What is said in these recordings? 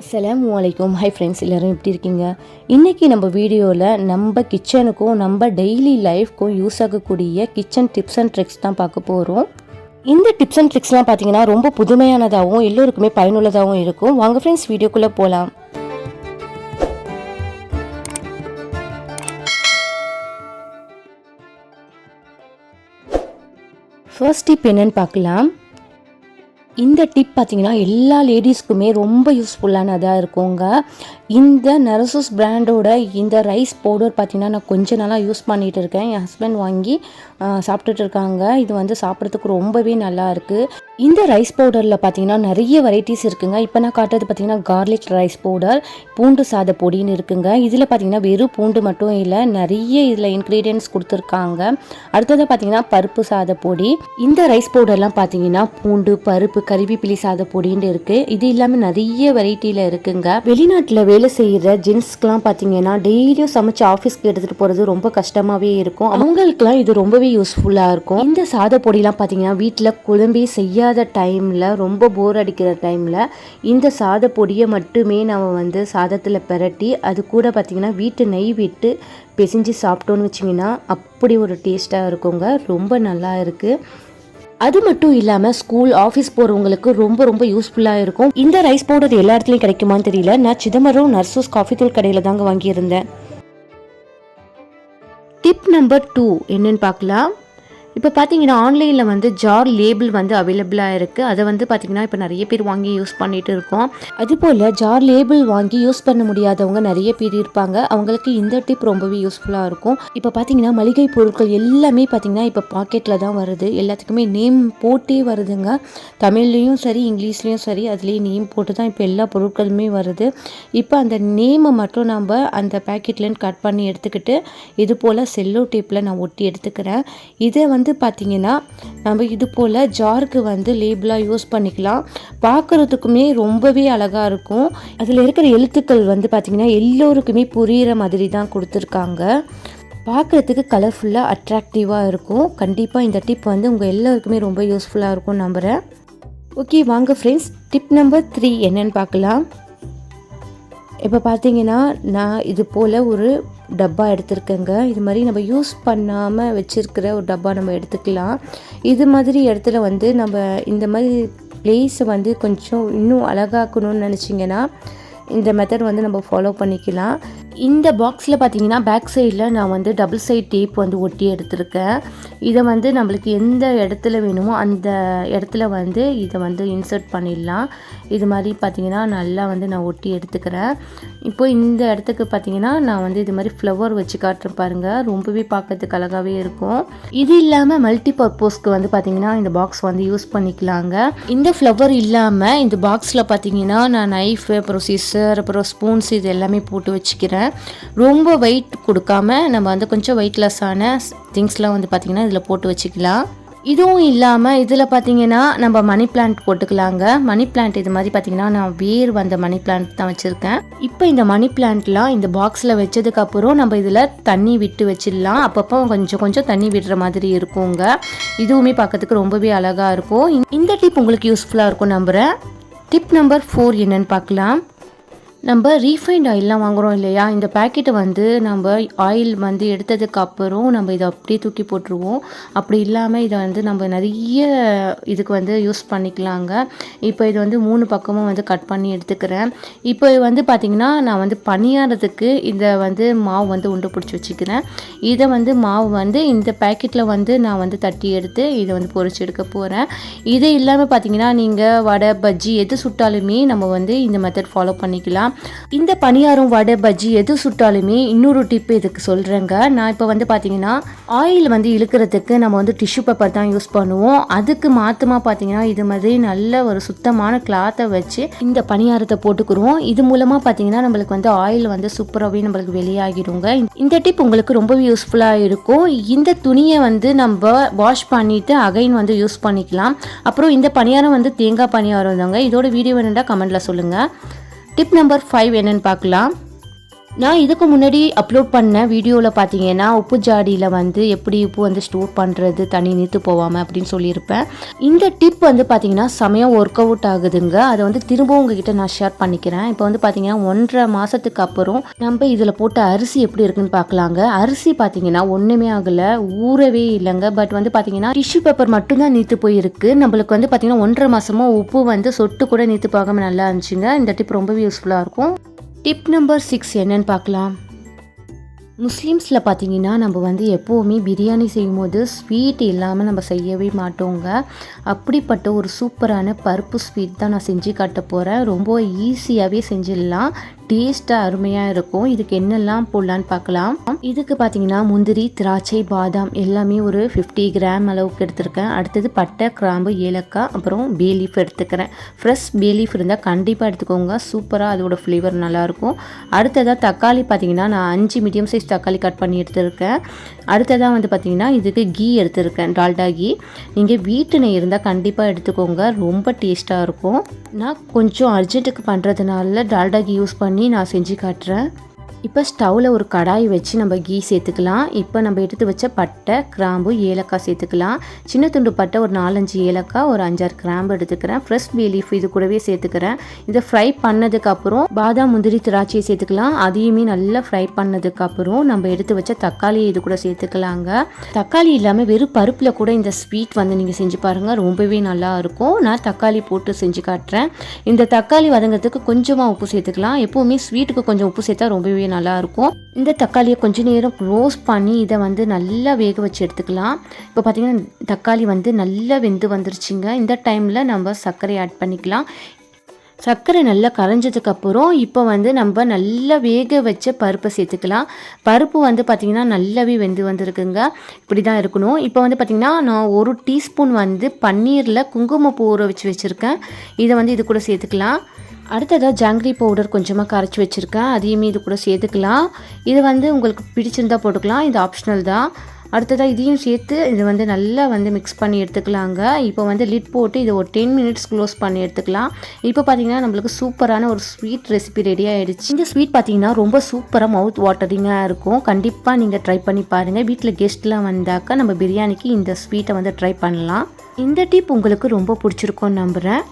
அஸ்ஸலாமு வலைக்கும் hi friends எல்லோரும் எப்படி இருக்கீங்க? இன்றைக்கி நம்ம வீடியோவில் நம்ம கிச்சனுக்கும் நம்ம டெய்லி லைஃப்க்கும் யூஸ் ஆகக்கூடிய கிச்சன் டிப்ஸ் அண்ட் ட்ரிக்ஸ் தான் பார்க்க போகிறோம் இந்த டிப்ஸ் அண்ட் ட்ரிக்ஸ்லாம் பார்த்தீங்கன்னா ரொம்ப புதுமையானதாகவும் எல்லோருக்குமே பயனுள்ளதாகவும் இருக்கும். வாங்க ஃப்ரெண்ட்ஸ் வீடியோக்குள்ளே போகலாம் ஃபர்ஸ்ட் டிப் என்னன்னு பார்க்கலாம். இந்த டிப் பார்த்தீங்கன்னா எல்லா லேடிஸ்க்குமே ரொம்ப யூஸ்ஃபுல்லானதாக இருக்குங்க. இந்த நரசூஸ் பிராண்டோட இந்த ரைஸ் பவுடர் பார்த்திங்கன்னா நான் கொஞ்ச நாளாக யூஸ் பண்ணிகிட்டு இருக்கேன். என் ஹஸ்பண்ட் வாங்கி சாப்பிட்டுட்டு இருக்காங்க. இது வந்து சாப்பிட்றதுக்கு ரொம்பவே நல்லா இருக்குது இந்த ரைஸ் பவுடரில் பார்த்தீங்கன்னா நிறைய வெரைட்டிஸ் இருக்குங்க. இப்போ நான் காட்டுறது பார்த்தீங்கன்னா கார்லிக் ரைஸ் பவுடர் பூண்டு சாத பொடின்னு இருக்குங்க. இதில் பார்த்தீங்கன்னா வெறும் பூண்டு மட்டும் இல்லை நிறைய இதில் இன்க்ரீடியன்ட்ஸ் கொடுத்துருக்காங்க. அடுத்தது பார்த்தீங்கன்னா பருப்பு சாத பொடி. இந்த ரைஸ் பவுடர்லாம் பார்த்தீங்கன்னா பூண்டு பருப்பு கறிவேப்பிலி சாத பொடின்னு இருக்குது இது இல்லாமல் நிறைய வெரைட்டியில் இருக்குங்க. வெளிநாட்டில் வேலை செய்கிற ஜென்ஸ்க்குலாம் பார்த்தீங்கன்னா டெய்லியும் சமைச்சு ஆஃபீஸ்க்கு எடுத்துகிட்டு போகிறது ரொம்ப கஷ்டமாகவே இருக்கும். அவங்களுக்குலாம் இது ரொம்பவே யூஸ்ஃபுல்லாக இருக்கும். இந்த சாத பொடிலாம் பார்த்தீங்கன்னா வீட்டில் குழம்பி செய்யாத டைமில் ரொம்ப போர் அடிக்கிற டைமில் இந்த சாத பொடியை மட்டுமே நம்ம வந்து சாதத்தில் பிரட்டி அது கூட பார்த்திங்கன்னா வீட்டு நெய் விட்டு பிசைஞ்சு சாப்பிட்டோன்னு வச்சிங்கன்னா அப்படி ஒரு டேஸ்ட்டாக இருக்குங்க. ரொம்ப நல்லா இருக்குது அது மட்டும் இல்லாமல் ஸ்கூல் ஆஃபீஸ் போகிறவங்களுக்கு ரொம்ப ரொம்ப யூஸ்ஃபுல்லாக இருக்கும். இந்த ரைஸ் பவுடர் எல்லா இடத்துலையும் கிடைக்குமான்னு தெரியல. நான் சிதம்பரம் நர்சூஸ் காஃபி தூள் கடையில் தாங்க வாங்கியிருந்தேன். டிப் நம்பர் டூ என்னன்னு பார்க்கலாம். இப்போ பார்த்தீங்கன்னா ஆன்லைனில் வந்து ஜார் லேபிள் வந்து அவைலபிளாக இருக்குது அதை வந்து பார்த்தீங்கன்னா இப்போ நிறைய பேர் வாங்கி யூஸ் பண்ணிட்டு இருக்கோம். அதுபோல் ஜார் லேபிள் வாங்கி யூஸ் பண்ண முடியாதவங்க நிறைய பேர் இருப்பாங்க. அவங்களுக்கு இந்த டிப் ரொம்பவே யூஸ்ஃபுல்லாக இருக்கும். இப்போ பார்த்தீங்கன்னா மளிகை பொருட்கள் எல்லாமே பார்த்தீங்கன்னா இப்போ பாக்கெட்டில் தான் வருது. எல்லாத்துக்குமே நேம் போட்டே வருதுங்க. தமிழ்லேயும் சரி இங்கிலீஷ்லேயும் சரி அதுலேயே நேம் போட்டு தான் இப்போ எல்லா பொருட்களுமே வருது. இப்போ அந்த நேமை மட்டும் நம்ம அந்த பேக்கெட்லேருந்து கட் பண்ணி எடுத்துக்கிட்டு இது போல் செல்லோ டேப்பில் நான் ஒட்டி எடுத்துக்கிறேன். இதை வந்து பார்த்திங்கன்னா நம்ம இது போல் ஜாருக்கு வந்து லேபிளாக யூஸ் பண்ணிக்கலாம். பார்க்குறதுக்குமே ரொம்பவே அழகாக இருக்கும். அதில் இருக்கிற எழுத்துக்கள் வந்து பார்த்திங்கன்னா எல்லோருக்குமே புரிகிற மாதிரி தான் கொடுத்துருக்காங்க. பார்க்குறதுக்கு கலர்ஃபுல்லாக அட்ராக்டிவாக இருக்கும். கண்டிப்பாக இந்த டிப் வந்து உங்கள் எல்லோருக்குமே ரொம்ப யூஸ்ஃபுல்லாக இருக்கும் நம்புகிறேன் ஓகே வாங்க ஃப்ரெண்ட்ஸ் டிப் நம்பர் த்ரீ என்னென்னு பார்க்கலாம். இப்போ பார்த்தீங்கன்னா நான் இது போல் ஒரு டப்பா எடுத்திருக்கேங்க. இது மாதிரி நம்ம யூஸ் பண்ணாமல் வச்சுருக்கிற ஒரு டப்பா நம்ம எடுத்துக்கலாம். இது மாதிரி இடத்துல வந்து நம்ம இந்த மாதிரி பிளேஸை வந்து கொஞ்சம் இன்னும் அழகாக்கணும்னு நினச்சிங்கன்னா இந்த மெத்தட் வந்து நம்ம ஃபாலோ பண்ணிக்கலாம். இந்த பாக்ஸில் பார்த்தீங்கன்னா பேக் சைடில் நான் வந்து டபுள் சைட் டேப் வந்து ஒட்டி எடுத்திருக்கேன். இதை வந்து நம்மளுக்கு எந்த இடத்துல வேணுமோ அந்த இடத்துல வந்து இதை வந்து இன்சர்ட் பண்ணிடலாம். இது மாதிரி பார்த்தீங்கன்னா நல்லா வந்து நான் ஒட்டி எடுத்துக்கிறேன். இப்போ இந்த இடத்துக்கு பார்த்தீங்கன்னா நான் வந்து இது மாதிரி ஃப்ளவர் வச்சு காட்டுறேன் பாருங்கள் ரொம்பவே பார்க்கறதுக்கு அழகாகவே இருக்கும். இது இல்லாமல் மல்டி பர்பஸ்க்கு வந்து பார்த்தீங்கன்னா இந்த பாக்ஸ் வந்து யூஸ் பண்ணிக்கலாங்க. இந்த ஃப்ளவர் இல்லாமல் இந்த பாக்ஸில் பார்த்தீங்கன்னா நான் நைஃப் அப்புறம் சிசர் அப்புறம் ஸ்பூன்ஸ் இது எல்லாமே போட்டு வச்சுக்கிறேன். ரொம்ப வெயிட் கொடுக்காம நம்ம வந்து கொஞ்சம் வெயிட்லெஸ்ஸான திங்ஸ்லாம் வந்து பார்த்திங்கன்னா இதில் போட்டு வச்சுக்கலாம். இதுவும் இல்லாமல் இதில் பார்த்தீங்கன்னா நம்ம மணி பிளான்ட் போட்டுக்கலாங்க. மணி பிளான்ட் இது மாதிரி பார்த்தீங்கன்னா நான் வேர் வந்த மணி பிளான்ட் தான் வச்சுருக்கேன். இப்போ இந்த மணி பிளான்ட்லாம் இந்த பாக்ஸில் வச்சதுக்கப்புறம் நம்ம இதில் தண்ணி விட்டு வச்சிடலாம். அப்பப்போ கொஞ்சம் கொஞ்சம் தண்ணி விடுற மாதிரி இருக்குங்க. இதுவுமே பார்க்கறதுக்கு ரொம்பவே அழகாக இருக்கும். இந்த- இந்த டிப் உங்களுக்கு யூஸ்ஃபுல்லாக இருக்கும் நம்புகிறேன் டிப் நம்பர் ஃபோர் என்னன்னு பார்க்கலாம் நம்ம ரீஃபைண்ட் ஆயிலெலாம் வாங்குறோம் இல்லையா? இந்த பேக்கெட்டை வந்து நம்ம ஆயில் வந்து எடுத்ததுக்கு அப்புறம் நம்ம இதை அப்படியே தூக்கி போட்டுருவோம். அப்படி இல்லாமல் இதை வந்து நம்ம நிறைய இதுக்கு வந்து யூஸ் பண்ணிக்கலாங்க. இப்போ இது வந்து மூணு பக்கமும் வந்து கட் பண்ணி எடுத்துக்கிறேன். இப்போ வந்து பார்த்திங்கன்னா நான் வந்து பணியாரத்துக்கு இதை வந்து மாவு வந்து உண்டு பிடிச்சி வச்சுக்கிறேன். இதை வந்து மாவு வந்து இந்த பேக்கெட்டில் வந்து நான் வந்து தட்டி எடுத்து இதை வந்து பொறிச்சு எடுக்க போகிறேன் இது இல்லாமல் பார்த்தீங்கன்னா நீங்கள் வடை பஜ்ஜி எது சுட்டாலுமே நம்ம வந்து இந்த மெத்தட் ஃபாலோ பண்ணிக்கலாம். இந்த பணியாரம் வடை பஜ்ஜி எது சுட்டாலுமே இன்னொரு டிப் இதுக்கு சொல்கிறேங்க நான் இப்போ வந்து பார்த்தீங்கன்னா ஆயில் வந்து இழுக்கிறதுக்கு நம்ம வந்து டிஷ்யூ பேப்பர் தான் யூஸ் பண்ணுவோம். அதுக்கு மாற்றமாக பார்த்தீங்கன்னா இது மாதிரி நல்ல ஒரு சுத்தமான கிளாத்தை வச்சு இந்த பணியாரத்தை போட்டுக்கிறோம் இது மூலமாக பார்த்தீங்கன்னா நம்மளுக்கு வந்து ஆயில் வந்து சூப்பராகவே நம்மளுக்கு வெளியாகிடுங்க. இந்த டிப் உங்களுக்கு ரொம்பவே யூஸ்ஃபுல்லாக இருக்கும். இந்த துணியை வந்து நம்ம வாஷ் பண்ணிவிட்டு அகைன் வந்து யூஸ் பண்ணிக்கலாம். அப்புறம் இந்த பணியாரம் வந்து தேங்காய் பணியாரம் தாங்க. இதோட வீடியோ வேணுண்டா கமெண்ட்டில் சொல்லுங்கள் டிப் நம்பர் ஃபைவ் என்னன்னு பார்க்கலாம். நான் இதுக்கு முன்னாடி அப்லோட் பண்ண வீடியோவில் பார்த்தீங்கன்னா உப்பு ஜாடியில் வந்து எப்படி உப்பு வந்து ஸ்டோர் பண்ணுறது தண்ணி நீத்து போகாமல் அப்படின்னு சொல்லியிருப்பேன். இந்த டிப் வந்து பார்த்தீங்கன்னா செமையாக ஒர்க் அவுட் ஆகுதுங்க. அதை வந்து திரும்பவும் உங்ககிட்ட நான் ஷேர் பண்ணிக்கிறேன். இப்போ வந்து பார்த்தீங்கன்னா ஒன்றரை மாதத்துக்கு அப்புறம் நம்ம இதில் போட்ட அரிசி எப்படி இருக்குன்னு பார்க்கலாங்க. அரிசி பார்த்தீங்கன்னா ஒன்றுமே ஆகலை. ஊறவே இல்லைங்க. பட் வந்து பார்த்தீங்கன்னா டிஷ்யூ பேப்பர் மட்டும்தான் நீத்து போயிருக்கு. நம்மளுக்கு வந்து பார்த்தீங்கன்னா ஒன்றரை மாதமாக உப்பு வந்து சொட்டு கூட நீத்து போகாமல் நல்லா இருந்துச்சுங்க. இந்த டிப் ரொம்பவே யூஸ்ஃபுல்லாக இருக்கும். டிப் நம்பர் சிக்ஸ் என்னன்னு பார்க்கலாம். முஸ்லீம்ஸில் பார்த்தீங்கன்னா நம்ம வந்து எப்போவுமே பிரியாணி செய்யும்போது ஸ்வீட் இல்லாமல் நம்ம செய்யவே மாட்டோங்க. அப்படிப்பட்ட ஒரு சூப்பரான பருப்பு ஸ்வீட் தான் நான் செஞ்சு காட்ட போகிறேன் ரொம்ப ஈஸியாகவே செஞ்சிடலாம். டேஸ்ட்டாக அருமையாக இருக்கும். இதுக்கு என்னெல்லாம் போடலான்னு பார்க்கலாம். இதுக்கு பார்த்தீங்கன்னா முந்திரி திராட்சை பாதாம் எல்லாமே ஒரு ஃபிஃப்டி கிராம் அளவுக்கு எடுத்திருக்கேன். அடுத்தது பட்டை கிராம்பு ஏலக்காய் அப்புறம் பேலீஃப் எடுத்துக்கிறேன். ஃப்ரெஷ் பேலீஃப் இருந்தால் கண்டிப்பாக எடுத்துக்கோங்க. சூப்பராக அதோட ஃப்ளேவர் நல்லாயிருக்கும். அடுத்ததாக தக்காளி பார்த்தீங்கன்னா நான் அஞ்சு மீடியம் சைஸ் தக்காளி கட் பண்ணி எடுத்திருக்கேன். அடுத்ததாக வந்து பார்த்தீங்கன்னா இதுக்கு கீ எடுத்திருக்கேன். டால்டா கீ. நீங்கள் வீட்டு நெய் இருந்தால் கண்டிப்பாக எடுத்துக்கோங்க. ரொம்ப டேஸ்ட்டாக இருக்கும். நான் கொஞ்சம் அர்ஜென்ட்டுக்கு பண்ணுறதுனால டால்டா கீ யூஸ் பண்ணி நான் செஞ்சு காட்டுறேன். இப்போ ஸ்டவ்வில் ஒரு கடாய் வச்சு நம்ம கீ சேர்த்துக்கலாம். இப்போ நம்ம எடுத்து வச்ச பட்டை கிராம்பு ஏலக்காய் சேர்த்துக்கலாம். சின்ன துண்டு பட்டை ஒரு நாலஞ்சு ஏலக்காய் ஒரு அஞ்சாறு கிராம்பு எடுத்துக்கிறேன். ஃப்ரெஷ் பே லீஃப் இது கூடவே சேர்த்துக்கிறேன். இதை ஃப்ரை பண்ணதுக்கப்புறம் பாதாம் முந்திரி திராட்சையை சேர்த்துக்கலாம். அதையுமே நல்லா ஃப்ரை பண்ணதுக்கப்புறம் நம்ம எடுத்து வச்ச தக்காளியை இது கூட சேர்த்துக்கலாங்க. தக்காளி இல்லாமல் வெறும் பருப்பில் கூட இந்த ஸ்வீட் வந்து நீங்கள் செஞ்சு பாருங்கள் ரொம்பவே நல்லா இருக்கும். நான் தக்காளி போட்டு செஞ்சு காட்டுறேன். இந்த தக்காளி வதங்கிறதுக்கு கொஞ்சமாக உப்பு சேர்த்துக்கலாம். எப்போவுமே ஸ்வீட்டுக்கு கொஞ்சம் உப்பு சேர்த்தா ரொம்பவே நல்லாயிருக்கும். இந்த தக்காளியை கொஞ்ச நேரம் க்ளோஸ் பண்ணி இதை வந்து நல்லா வேக வச்சு எடுத்துக்கலாம். இப்போ பார்த்திங்கன்னா தக்காளி வந்து நல்லா வெந்து வந்துருச்சுங்க. இந்த டைமில் நம்ம சர்க்கரை ஆட் பண்ணிக்கலாம். சர்க்கரை நல்லா கரைஞ்சதுக்கப்புறம் இப்போ வந்து நம்ம நல்லா வேக வச்ச பருப்பை சேர்த்துக்கலாம். பருப்பு வந்து பார்த்திங்கன்னா நல்லாவே வெந்து வந்திருக்குங்க. இப்படி தான் இருக்கணும். இப்போ வந்து பார்த்திங்கன்னா நான் ஒரு டீஸ்பூன் வந்து பன்னீரில் குங்குமப்பூ ஊற வச்சு வச்சுருக்கேன். இதை வந்து இது கூட சேர்த்துக்கலாம். அடுத்ததாக ஜாங்கிரி பவுடர் கொஞ்சமாக கரைச்சி வச்சுருக்கேன். அதையுமே இது கூட சேர்த்துக்கலாம். இது வந்து உங்களுக்கு பிடிச்சிருந்தா போட்டுக்கலாம். இது ஆப்ஷனல் தான். அடுத்ததாக இதையும் சேர்த்து இது வந்து நல்லா வந்து மிக்ஸ் பண்ணி எடுத்துக்கலாங்க. இப்போ வந்து லிட் போட்டு இதை ஒரு டென் மினிட்ஸ் க்ளோஸ் பண்ணி எடுத்துக்கலாம். இப்போ பார்த்தீங்கன்னா நம்மளுக்கு சூப்பரான ஒரு ஸ்வீட் ரெசிபி ரெடி ஆகிடுச்சு இந்த ஸ்வீட் பார்த்தீங்கன்னா ரொம்ப சூப்பராக மவுத் வாட்டரிங்காக இருக்கும். கண்டிப்பாக நீங்கள் ட்ரை பண்ணி பாருங்கள் வீட்டில் கெஸ்ட்லாம் வந்தாக்கா நம்ம பிரியாணிக்கு இந்த ஸ்வீட்டை வந்து ட்ரை பண்ணலாம். இந்த டிப் உங்களுக்கு ரொம்ப பிடிச்சிருக்கோன்னு நம்புகிறேன்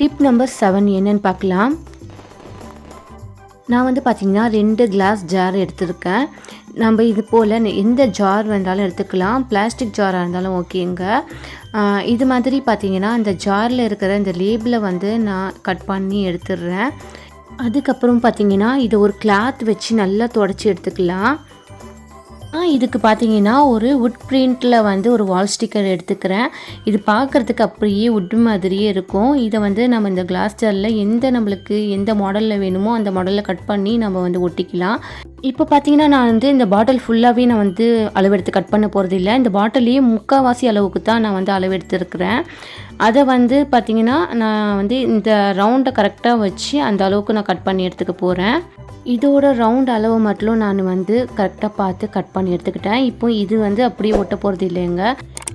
டிப் நம்பர் செவன் என்னன்னு பார்க்கலாம். நான் வந்து பார்த்திங்கன்னா ரெண்டு கிளாஸ் ஜார் எடுத்திருக்கேன். நம்ம இது போல் எந்த ஜார் வந்தாலும் எடுத்துக்கலாம். பிளாஸ்டிக் ஜாராக இருந்தாலும் ஓகேங்க இது மாதிரி பார்த்திங்கன்னா இந்த ஜாரில் இருக்கிற இந்த லேபிளை வந்து நான் கட் பண்ணி எடுத்துடுறேன். அதுக்கப்புறம் பார்த்திங்கன்னா இதை ஒரு கிளாத் வச்சு நல்லா தொடச்சி எடுத்துக்கலாம். இதுக்கு பார்த்தீங்கன்னா ஒரு உட் பிரிண்டில் வந்து ஒரு வால் ஸ்டிக்கர் எடுத்துக்கிறேன். இது பார்க்குறதுக்கு அப்படியே உட் மாதிரியே இருக்கும். இதை வந்து நம்ம இந்த கிளாஸ் ஜாரில் எந்த நம்மளுக்கு எந்த மாடலில் வேணுமோ அந்த மாடலில் கட் பண்ணி நம்ம வந்து ஒட்டிக்கலாம். இப்போ பார்த்தீங்கன்னா நான் வந்து இந்த பாட்டில் ஃபுல்லாகவே நான் வந்து அளவெடுத்து கட் பண்ண போகிறது இல்லை இந்த பாட்டிலையே முக்கால்வாசி அளவுக்கு தான் நான் வந்து அளவெடுத்துருக்கிறேன். அதை வந்து பார்த்திங்கன்னா நான் வந்து இந்த ரவுண்டை கரெக்டாக வச்சு அந்த அளவுக்கு நான் கட் பண்ணி எடுத்துக்க போகிறேன் இதோட ரவுண்ட் அளவு மட்டும் நான் வந்து கரெக்டாக பார்த்து கட் பண்ணி எடுத்துக்கிட்டேன். இப்போ இது வந்து அப்படியே ஒட்ட போகிறது இல்லைங்க.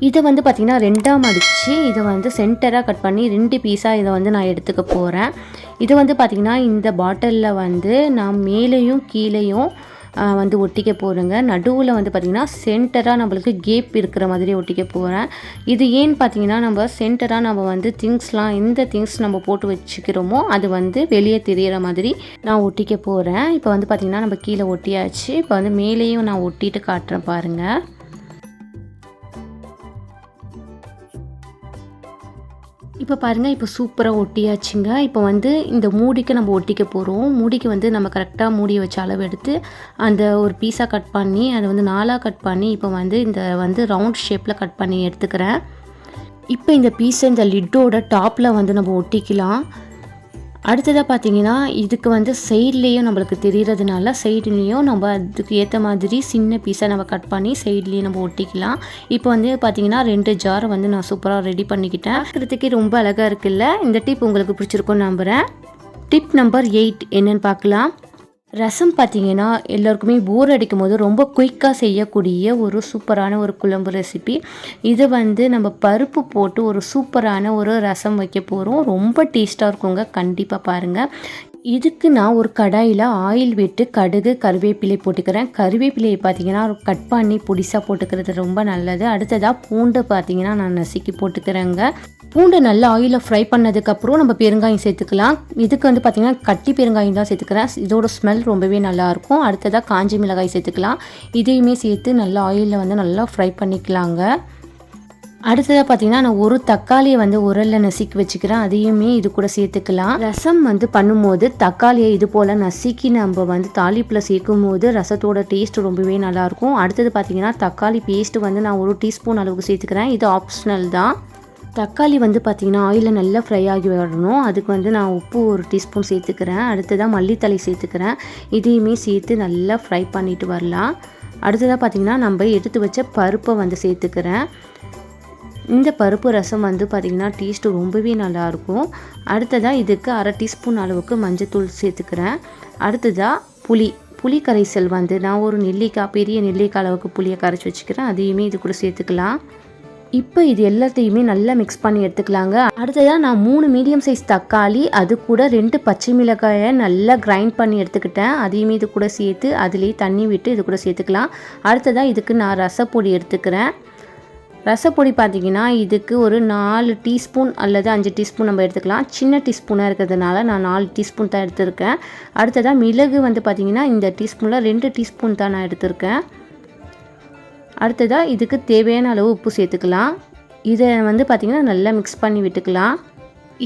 இதை வந்து பார்த்திங்கன்னா ரெண்டாம் அடித்து இதை வந்து சென்டராக கட் பண்ணி ரெண்டு பீஸாக இதை வந்து நான் எடுத்துக்க போகிறேன் இது வந்து பார்த்திங்கன்னா இந்த பாட்டிலில் வந்து நான் மேலேயும் கீழேயும் வந்து ஒட்டிக்க போகிறேங்க நடுவில் வந்து பார்த்திங்கன்னா சென்டராக நம்மளுக்கு கேப் இருக்கிற மாதிரி ஒட்டிக்க போகிறேன் இது ஏன்னு பார்த்தீங்கன்னா நம்ம சென்டராக நம்ம வந்து திங்ஸ்லாம் எந்த திங்ஸ் நம்ம போட்டு வச்சுக்கிறோமோ அது வந்து வெளியே தெரிகிற மாதிரி நான் ஒட்டிக்க போகிறேன் இப்போ வந்து பார்த்திங்கன்னா நம்ம கீழே ஒட்டியாச்சு. இப்போ வந்து மேலேயும் நான் ஒட்டிட்டு காட்டுறேன் பாருங்கள் இப்போ பாருங்கள் இப்போ சூப்பராக ஒட்டியாச்சுங்க. இப்போ வந்து இந்த மூடிக்கு நம்ம ஒட்டிக்க போகிறோம் மூடிக்கு வந்து நம்ம கரெக்டாக மூடி வச்ச அளவு எடுத்து அந்த ஒரு பீஸாக கட் பண்ணி அதை வந்து நாலாக கட் பண்ணி இப்போ வந்து இந்த வந்து ரவுண்ட் ஷேப்பில் கட் பண்ணி எடுத்துக்கிறேன். இப்போ இந்த பீஸை இந்த லிட்டோட டாப்பில் வந்து நம்ம ஒட்டிக்கலாம். அடுத்ததாக பார்த்தீங்கன்னா இதுக்கு வந்து சைட்லேயும் நம்மளுக்கு தெரிகிறதுனால சைட்லேயும் நம்ம அதுக்கு ஏற்ற மாதிரி சின்ன பீஸை நம்ம கட் பண்ணி சைட்லேயும் நம்ம ஒட்டிக்கலாம். இப்போ வந்து பார்த்தீங்கன்னா ரெண்டு ஜாரை வந்து நான் சூப்பராக ரெடி பண்ணிக்கிட்டேன். பார்க்குறதுக்கே ரொம்ப அழகாக இருக்குல்ல? இந்த டிப் உங்களுக்கு பிடிச்சிருக்கும்னு நம்புகிறேன் டிப் நம்பர் எயிட் என்னென்னு பார்க்கலாம் ரசம் பார்த்தீங்கன்னா எல்லோருக்குமே போர் அடிக்கும் போது ரொம்ப குயிக்காக செய்யக்கூடிய ஒரு சூப்பரான ஒரு குழம்பு ரெசிபி இது வந்து நம்ம பருப்பு போட்டு ஒரு சூப்பரான ஒரு ரசம் வைக்க போகிறோம் ரொம்ப டேஸ்ட்டாக இருக்குங்க. கண்டிப்பாக பாருங்கள் இதுக்கு நான் ஒரு கடாயில் ஆயில் விட்டு கடுகு கருவேப்பிலை போட்டுக்கிறேன். கருவேப்பிலையை பார்த்தீங்கன்னா கட் பண்ணி பொடிசாக போட்டுக்கிறது ரொம்ப நல்லது. அடுத்ததாக பூண்டு பார்த்தீங்கன்னா நான் நசுக்கி போட்டுக்கிறேங்க. பூண்டை நல்லா ஆயிலில் ஃப்ரை பண்ணதுக்கப்புறம் நம்ம பெருங்காயம் சேர்த்துக்கலாம். இதுக்கு வந்து பார்த்திங்கன்னா கட்டி பெருங்காயம் தான் சேர்த்துக்கிறேன். இதோட ஸ்மெல் ரொம்பவே நல்லாயிருக்கும் அடுத்ததாக காஞ்சி மிளகாய் சேர்த்துக்கலாம். இதையுமே சேர்த்து நல்லா ஆயிலில் வந்து நல்லா ஃப்ரை பண்ணிக்கலாங்க. அடுத்ததாக பார்த்தீங்கன்னா நான் ஒரு தக்காளியை வந்து உரலில் நசுக்கி வச்சுக்கிறேன். அதையுமே இது கூட சேர்த்துக்கலாம். ரசம் வந்து பண்ணும்போது தக்காளியை இது போல் நசுக்கி நம்ம வந்து தாளிப்பில் சேர்க்கும் போது ரசத்தோட டேஸ்ட் ரொம்பவே நல்லாயிருக்கும் அடுத்தது பார்த்தீங்கன்னா தக்காளி பேஸ்ட்டு வந்து நான் ஒரு டீஸ்பூன் அளவுக்கு சேர்த்துக்கிறேன். இது ஆப்ஷனல் தான். தக்காளி வந்து பார்த்திங்கன்னா ஆயிலில் நல்லா ஃப்ரை ஆகி வரணும். அதுக்கு வந்து நான் உப்பு ஒரு டீஸ்பூன் சேர்த்துக்கிறேன். அடுத்ததாக மல்லித்தலை சேர்த்துக்கிறேன். இதையுமே சேர்த்து நல்லா ஃப்ரை பண்ணிட்டு வரலாம். அடுத்ததாக பார்த்திங்கன்னா நம்ம எடுத்து வச்ச பருப்பை வந்து சேர்த்துக்கிறேன். இந்த பருப்பு ரசம் வந்து பார்த்திங்கன்னா டேஸ்ட்டு ரொம்பவே நல்லாயிருக்கும் அடுத்ததாக இதுக்கு அரை டீஸ்பூன் அளவுக்கு மஞ்சத்தூள் சேர்த்துக்கிறேன். அடுத்ததாக புளி. புளி கரைசல் வந்து நான் ஒரு நெல்லிக்காய் பெரிய நெல்லிக்காய் அளவுக்கு புளியை கரைச்சி வச்சுக்கிறேன். அதையுமே இது கூட சேர்த்துக்கலாம். இப்போ இது எல்லாத்தையுமே நல்லா மிக்ஸ் பண்ணி எடுத்துக்கலாங்க. அடுத்ததாக நான் மூணு மீடியம் சைஸ் தக்காளி அது கூட ரெண்டு பச்சை மிளகாயை நல்லா கிரைண்ட் பண்ணி எடுத்துக்கிட்டேன். அதையுமே இது கூட சேர்த்து அதுலேயே தண்ணி விட்டு இது கூட சேர்த்துக்கலாம். அடுத்ததாக இதுக்கு நான் ரசப்பொடி எடுத்துக்கிறேன். ரசப்பொடி பார்த்தீங்கன்னா இதுக்கு ஒரு நாலு டீஸ்பூன் அல்லது அஞ்சு டீஸ்பூன் நம்ம எடுத்துக்கலாம். சின்ன டீஸ்பூனாக இருக்கிறதுனால நான் நாலு டீஸ்பூன் தான் எடுத்திருக்கேன். அடுத்ததாக மிளகு வந்து பார்த்திங்கன்னா இந்த டீஸ்பூனில் ரெண்டு டீஸ்பூன் தான் நான் எடுத்திருக்கேன். அடுத்ததாக இதுக்கு தேவையான அளவு உப்பு சேர்த்துக்கலாம். இதை வந்து பார்த்திங்கன்னா நல்லா மிக்ஸ் பண்ணி விட்டுக்கலாம்.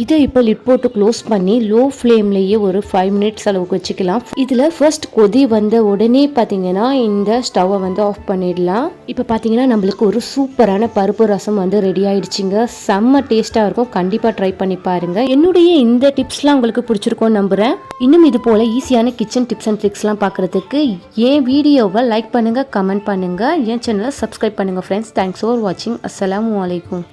இதை இப்போ லிட் போட்டு க்ளோஸ் பண்ணி லோ ஃப்ளேம்லேயே ஒரு ஃபைவ் மினிட்ஸ் அளவுக்கு வச்சுக்கலாம். இதில் ஃபர்ஸ்ட் கொதி வந்த உடனே பார்த்தீங்கன்னா இந்த ஸ்டவ்வை வந்து ஆஃப் பண்ணிடலாம். இப்போ பார்த்தீங்கன்னா நம்மளுக்கு ஒரு சூப்பரான பருப்பு ரசம் வந்து ரெடி ஆயிடுச்சுங்க. செம்ம டேஸ்ட்டாக இருக்கும். கண்டிப்பாக ட்ரை பண்ணி பாருங்க. என்னுடைய இந்த டிப்ஸ்லாம் உங்களுக்கு பிடிச்சிருக்கோம் நம்புகிறேன் இன்னும் இது போல் ஈஸியான கிச்சன் டிப்ஸ் அண்ட் ட்ரிக்ஸ்லாம் பார்க்குறதுக்கு என் வீடியோவை லைக் பண்ணுங்கள் கமெண்ட் பண்ணுங்கள் என் சேனலை சப்ஸ்கிரைப் பண்ணுங்கள் ஃப்ரெண்ட்ஸ் தேங்க்ஸ் ஃபார் வாட்சிங் அஸ்லாம் அலைக்கும்